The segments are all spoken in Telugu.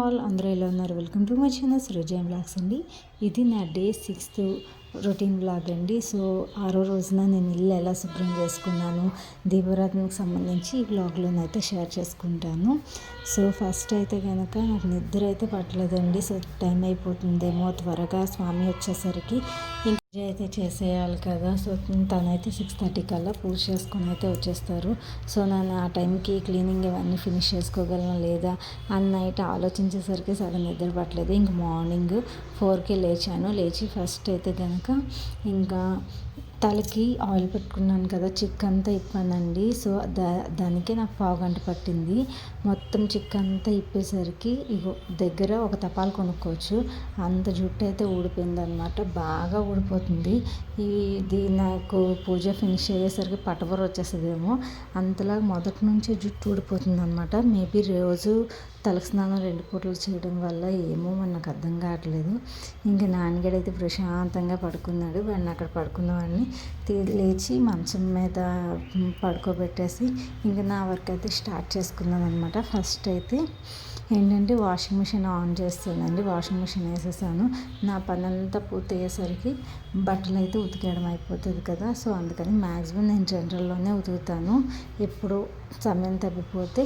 ఆల్ అందరూ ఎలా ఉన్నారు? Welcome to my channel. Srujayam vlogs అండి. ఇది నా డే సిక్స్త్ రొటీన్ బ్లాగ్ అండి సో ఆరో రోజున నేను ఇల్లు ఎలా శుభ్రం చేసుకున్నాను దీపారాధనకు సంబంధించి ఈ బ్లాగ్లోనైతే షేర్ చేసుకుంటాను. సో ఫస్ట్ అయితే కనుక నాకు నిద్ర అయితే పట్టలేదండి. సో టైం అయిపోతుందేమో త్వరగా స్వామి వచ్చేసరికి. ఇంకా అయితే చేసేయాలి కదా. సో తనైతే సిక్స్ థర్టీ కల్లా పూజ చేసుకొని అయితే వచ్చేస్తారు. సో నేను ఆ టైంకి క్లీనింగ్ ఇవన్నీ ఫినిష్ చేసుకోగలను లేదా అని నైట్ ఆలోచించేసరికి సగం నిద్ర పట్టలేదు. ఇంక మార్నింగ్ ఫోర్కి లేచాను. లేచి ఫస్ట్ అయితే కనుక ఇంకా తలకి ఆయిల్ పెట్టుకున్నాను కదా చిక్ అంతా ఇప్పానండి. సో దా దానికే నాకు పావు గంట పట్టింది. మొత్తం చిక్ అంతా ఇప్పేసరికి ఇగో దగ్గర ఒక తపాలు కొనుక్కోవచ్చు. అంత జుట్టు అయితే ఊడిపోయింది అనమాట బాగా ఊడిపోతుంది. ఇది నాకు పూజ ఫినిష్ అయ్యేసరికి పట్టబొర వచ్చేస్తుందేమో. అంతలా మొదటి నుంచే జుట్టు ఊడిపోతుంది అనమాట మేబీ రోజు తలస్నానం రెండు పూటలు చేయడం వల్ల ఏమో మనకు అర్థం కావట్లేదు. ఇంకా నాన్నగడైతే ప్రశాంతంగా పడుకున్నాడు. వాడిని అక్కడ పడుకున్నవాడిని లేచి మంచం మీద పడుకోబెట్టేసి ఇంకా నా వర్క్ అయితే స్టార్ట్ చేసుకున్నాను అనమాట ఫస్ట్ అయితే ఏంటంటే వాషింగ్ మిషన్ ఆన్ చేస్తుందండి. వాషింగ్ మిషన్ వేసేసాను. నా పని అంతా పూర్తి అయ్యేసరికి బట్టలు అయితే ఉతికేయడం అయిపోతుంది కదా. సో అందుకని మ్యాక్సిమం నేను జనరల్లోనే ఉతుకుతాను. ఎప్పుడు సమయం తగ్గిపోతే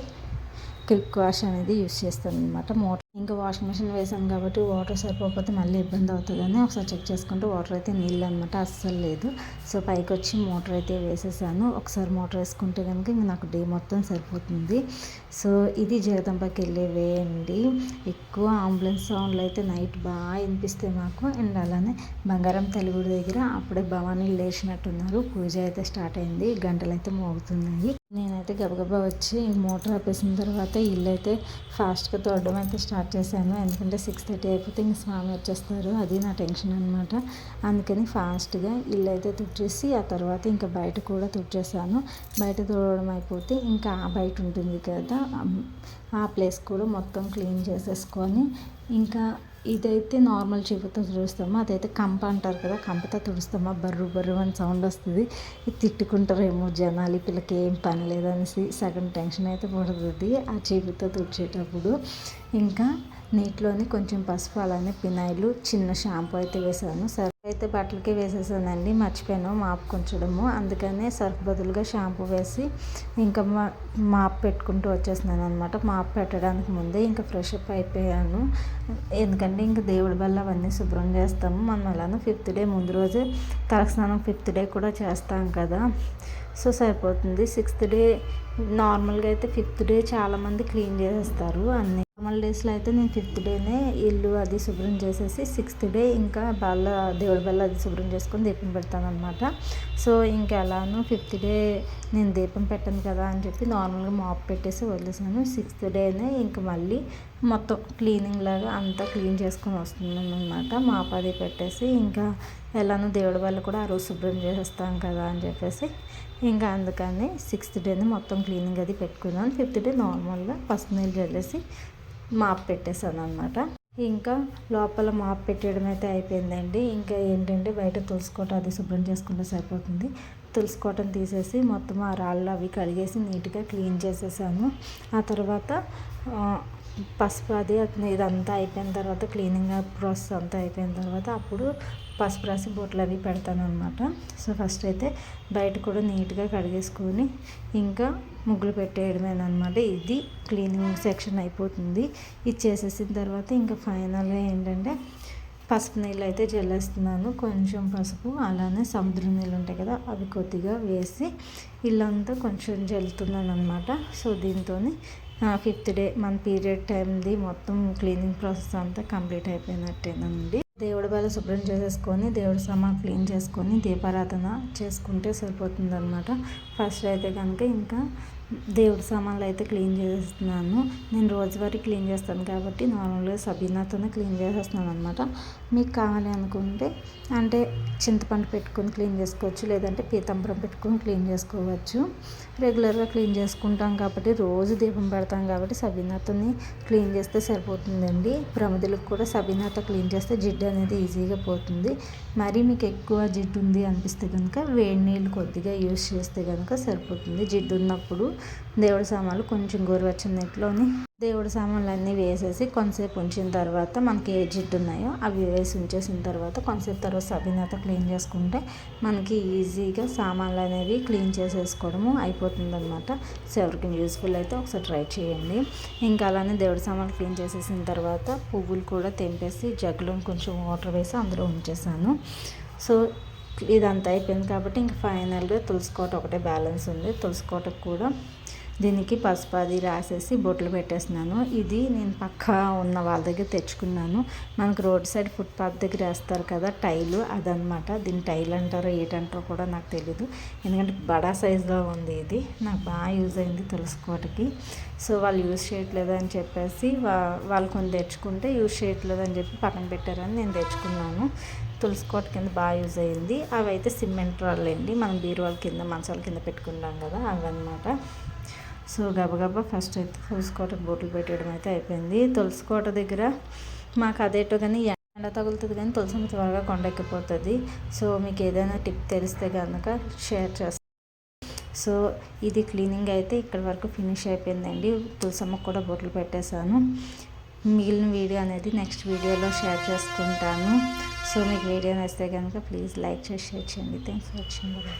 క్విక్ వాష్ అనేది యూస్ చేస్తాను అనమాట మోటార్ ఇంకా వాషింగ్ మిషన్ వేసాం కాబట్టి వాటర్ సరిపోకపోతే మళ్ళీ ఇబ్బంది అవుతుందని ఒకసారి చెక్ చేసుకుంటే వాటర్ అయితే నీళ్ళు అనమాట అస్సలు లేదు. సో పైకి వచ్చి మోటార్ అయితే వేసేసాను. ఒకసారి మోటార్ వేసుకుంటే కనుక ఇంక నాకు డే మొత్తం సరిపోతుంది. సో ఇది జగదంపకి వెళ్ళే వే అండి. ఎక్కువ అంబులెన్స్ సౌండ్లు అయితే నైట్ బాగా వినిపిస్తాయి మాకు. అండ్ అలానే బంగారం తెలుగుడి దగ్గర అప్పుడే భవానీ లేచినట్టున్నారు. పూజ అయితే స్టార్ట్ అయింది. గంటలు అయితే మోగుతున్నాయి. నేనైతే గబగబా వచ్చి మోటార్ ఆపేసిన తర్వాత అయితే ఇల్లు అయితే ఫాస్ట్గా తోడడం అయితే స్టార్ట్ చేశాను. ఎందుకంటే సిక్స్ థర్టీ అయిపోతే ఇంక స్వామి వచ్చేస్తారు. అది నా టెన్షన్ అనమాట అందుకని ఫాస్ట్గా ఇల్లు అయితే తుడిచేసి ఆ తర్వాత ఇంకా బయట కూడా తుడిచేసాను. బయట తుడవడం అయిపోతే ఇంకా ఆ బయట ఉంటుంది కదా ఆ ప్లేస్ కూడా మొత్తం క్లీన్ చేసేసుకొని ఇంకా ఇదైతే నార్మల్ చీపుతో తుడుస్తామో అదైతే కంప అంటారు కదా కంపతో తుడుస్తామా బర్రు బర్రు అని సౌండ్ వస్తుంది. ఇది తిట్టుకుంటారేమో జనాలు పిల్లకి ఏం పని లేదనేసి సగం టెన్షన్ అయితే పడుతుంది ఆ చీపుతో తుడిచేటప్పుడు. ఇంకా నీటిలోని కొంచెం పసుపు అలానే పినాయిలు చిన్న షాంపూ అయితే వేసాను సరే. అయితే బట్టలకి వేసేసానండి మర్చిపోయాను మాపు కొంచడము అందుకనే సర్ఫ్ బదులుగా షాంపూ వేసి ఇంకా మా మాప్ పెట్టుకుంటూ వచ్చేస్తున్నాను అనమాట మాప్ పెట్టడానికి ముందే ఇంకా ఫ్రెష్ అప్ అయిపోయాను. ఎందుకంటే ఇంకా దేవుడి వల్ల అవన్నీ శుభ్రం చేస్తాము. మనం అలానే ఫిఫ్త్ డే ముందు రోజే తలస్నానం ఫిఫ్త్ డే కూడా చేస్తాం కదా. సో సరిపోతుంది. సిక్స్త్ డే నార్మల్గా అయితే ఫిఫ్త్ డే చాలామంది క్లీన్ చేసేస్తారు అన్ని. నార్మల్ డేస్లో అయితే నేను ఫిఫ్త్ డేనే ఇల్లు అది శుభ్రం చేసేసి సిక్స్త్ డే ఇంకా బల్ల దేవుడి బల్ల అది శుభ్రం చేసుకొని దీపం పెడతాను అనమాట సో ఇంకా ఎలానో ఫిఫ్త్ డే నేను దీపం పెట్టాను కదా అని చెప్పి నార్మల్గా మాప్ పెట్టేసి వదిలేసాను. సిక్స్త్ డేనే ఇంకా మళ్ళీ మొత్తం క్లీనింగ్ లాగా అంతా క్లీన్ చేసుకొని వస్తున్నాను అనమాట మాప్ అది పెట్టేసి ఇంకా ఎలానో దేవుడి వల్ల కూడా ఆ రోజు శుభ్రం చేసేస్తాం కదా అని చెప్పేసి ఇంకా అందుకని సిక్స్త్ డేనే మొత్తం క్లీనింగ్ అది పెట్టుకున్నాను ఫిఫ్త్ డే నార్మల్గా పసుపు నీళ్ళు చల్లేసి మాప్ పెట్టేశాను అనమాట ఇంకా లోపల మాప్ పెట్టడం అయితే అయిపోయిందండి. ఇంకా ఏంటంటే బయట తులుసుకోవటం అది శుభ్రం చేసుకుంటే సరిపోతుంది. తులుసుకోవటం తీసేసి మొత్తం ఆ రాళ్ళు అవి కడిగేసి నీట్గా క్లీన్ చేసేసాను. ఆ తర్వాత పసుపు అది ఇదంతా అయిపోయిన తర్వాత క్లీనింగ్ ప్రాసెస్ అంతా అయిపోయిన తర్వాత అప్పుడు పసుపు రాసి బొట్లు అవి పెడతాను అనమాట సో ఫస్ట్ అయితే బయట కూడా నీట్గా కడిగేసుకొని ఇంకా ముగ్గులు పెట్టేయడమేనమాట ఇది క్లీనింగ్ సెక్షన్ అయిపోతుంది. ఇది చేసేసిన తర్వాత ఇంకా ఫైనల్గా ఏంటంటే పసుపు నీళ్ళు అయితే జల్లేస్తున్నాను. కొంచెం పసుపు అలానే సముద్రం నీళ్ళు ఉంటాయి కదా అవి కొద్దిగా వేసి ఇల్లంతా కొంచెం జల్లుతున్నాను అనమాట సో దీంతో ఫిఫ్త్ డే మన పీరియడ్ టైంది మొత్తం క్లీనింగ్ ప్రాసెస్ అంతా కంప్లీట్ అయిపోయినట్టేనండి. దేవుడి బాగా శుభ్రం చేసేసుకొని దేవుడి సామాన్ క్లీన్ చేసుకొని దీపారాధన చేసుకుంటే సరిపోతుంది అనమాట ఫస్ట్ అయితే కనుక ఇంకా దేవుడి సామాన్లు అయితే క్లీన్ చేస్తున్నాను నేను రోజువారీ క్లీన్ చేస్తాను కాబట్టి నార్మల్గా సబీనాతోనే క్లీన్ చేసేస్తున్నాను అనమాట మీకు కావాలి అనుకుంటే అంటే చింతపండు పెట్టుకొని క్లీన్ చేసుకోవచ్చు లేదంటే పీతాంబరం పెట్టుకొని క్లీన్ చేసుకోవచ్చు. రెగ్యులర్గా క్లీన్ చేసుకుంటాం కాబట్టి రోజు దీపం పెడతాం కాబట్టి సబీనాతని క్లీన్ చేస్తే సరిపోతుందండి. ప్రమదులకు కూడా సబీనాత క్లీన్ చేస్తే జిడ్డు అనేది ఈజీగా పోతుంది. మరి మీకు ఎక్కువ జిడ్డు ఉంది అనిపిస్తే కనుక వేడి నీళ్ళు కొద్దిగా యూస్ చేస్తే కనుక సరిపోతుంది. జిడ్డు ఉన్నప్పుడు దేవుడి సామాన్లు కొంచెం గోరువెచ్చని నీటిలోని దేవుడి సామాన్లు అన్నీ వేసేసి కొంతసేపు ఉంచిన తర్వాత మనకి ఏ జిడ్డు ఉన్నాయో అవి వేసి ఉంచేసిన తర్వాత కొంతసేపు తర్వాత సబీనాతో క్లీన్ చేసుకుంటే మనకి ఈజీగా సామాన్లు అనేవి క్లీన్ చేసేసుకోవడము అయిపోతుంది అనమాట సో ఎవరికి యూస్ఫుల్ అయితే ఒకసారి ట్రై చేయండి. ఇంకా అలానే దేవుడి సామాన్లు క్లీన్ చేసేసిన తర్వాత పువ్వులు కూడా తెంపేసి జగ్గులో కొంచెం వాటర్ వేసి అందులో ఉంచేసాను. సో ఇదంతా అయిపోయింది కాబట్టి ఇంక ఫైనల్గా తులసికోట ఒకటే బ్యాలెన్స్ ఉంది. తులసికోటకు కూడా దీనికి పసుపు అది రాసేసి బొట్లు పెట్టేస్తున్నాను. ఇది నేను పక్క ఉన్న వాళ్ళ దగ్గర తెచ్చుకున్నాను. మనకు రోడ్ సైడ్ ఫుట్పాత్ దగ్గర వేస్తారు కదా టైలు అదనమాట. దీన్ని టైల్ అంటారో ఏంటంటారో కూడా నాకు తెలీదు. ఎందుకంటే బడా సైజులో ఉంది ఇది. నాకు బాగా యూజ్ అయింది తులసికోటకి. సో వాళ్ళు యూజ్ చేయట్లేదు అని చెప్పేసి వాళ్ళు కొన్ని తెచ్చుకుంటే యూజ్ చేయట్లేదు అని చెప్పి పక్కన పెట్టారని నేను తెచ్చుకున్నాను. తులసికోట కింద బాగా యూజ్ అయ్యింది అవి అయితే సిమెంట్ రాళ్ళండి. మనం బీరువాళ్ళ కింద మంచాల కింద పెట్టుకుంటాం కదా అవన్నమాట సో గబగబా ఫస్ట్ అయితే తులసికోటకు బొట్లు పెట్టడం అయితే అయిపోయింది. తులసికోట దగ్గర మాకు అదేటో కానీ ఎండ తగులుతుంది కానీ తులసి త్వరగా కొండెక్కిపోతుంది సో మీకు ఏదైనా టిప్ తెలిస్తే కనుక షేర్ చేస్తాను సో ఇది క్లీనింగ్ అయితే ఇక్కడి వరకు ఫినిష్ అయిపోయిందండి. తులసమ్మకు కూడా బొట్లు పెట్టేశాను. మిగిలిన వీడియో అనేది నెక్స్ట్ వీడియోలో షేర్ చేసుకుంటాను. సో మీకు వీడియో నచ్చితే కనుక ప్లీజ్ లైక్ చేసి షేర్ చేయండి. Thanks for watching.